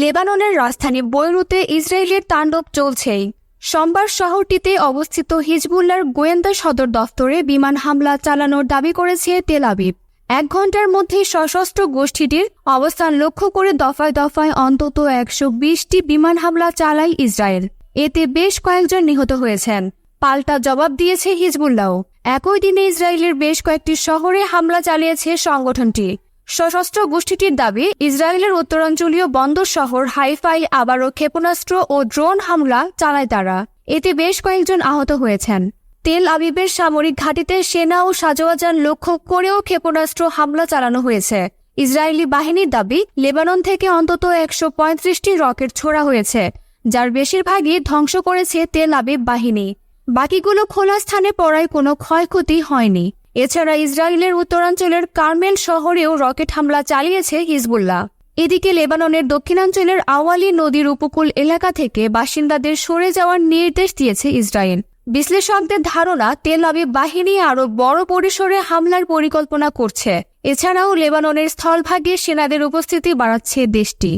লেবাননের রাজধানী বৈরুতে ইসরায়েলের তাণ্ডব চলছেই। সোমবার শহরটিতে অবস্থিত হিজবুল্লার গোয়েন্দা সদর দফতরে বিমান হামলা চালানোর দাবি করেছে তেল আবিব। এক ঘণ্টার মধ্যে সশস্ত্র গোষ্ঠীটির অবস্থান লক্ষ্য করে দফায় দফায় অন্তত একশো বিশটি বিমান হামলা চালায় ইসরায়েল। এতে বেশ কয়েকজন নিহত হয়েছেন। পাল্টা জবাব দিয়েছে হিজবুল্লাহ একই দিনে ইসরায়েলের বেশ কয়েকটি শহরে হামলা চালিয়েছে সংগঠনটি। সশস্ত্র গোষ্ঠীটির দাবি, ইসরায়েলের উত্তরাঞ্চলীয় বন্দর শহর হাইফাই আবারও ক্ষেপণাস্ত্র ও ড্রোন হামলা চালায় তারা। এতে বেশ কয়েকজন আহত হয়েছেন। তেল আবিবের সামরিক ঘাঁটিতে সেনা ও সাজোয়াজান লক্ষ্য করেও ক্ষেপণাস্ত্র হামলা চালানো হয়েছে। ইসরায়েলি বাহিনীর দাবি, লেবানন থেকে অন্তত একশো পঁয়ত্রিশটি রকেট ছোড়া হয়েছে, যার বেশিরভাগই ধ্বংস করেছে তেল আবিব বাহিনী। বাকিগুলো খোলা স্থানে পড়ায় কোনো ক্ষয়ক্ষতি হয়নি। এছাড়া ইসরায়েলের উত্তরাঞ্চলের কার্মেল শহরেও রকেট হামলা চালিয়েছে হিজবুল্লাহ। এদিকে লেবাননের দক্ষিণাঞ্চলের আওয়ালি নদীর উপকূল এলাকা থেকে বাসিন্দাদের সরে যাওয়ার নির্দেশ দিয়েছে ইসরায়েল। বিশ্লেষকদের ধারণা, তেল আবিব বাহিনী আরও বড় পরিসরে হামলার পরিকল্পনা করছে। এছাড়াও লেবাননের স্থলভাগে সেনাদের উপস্থিতি বাড়াচ্ছে দেশটি।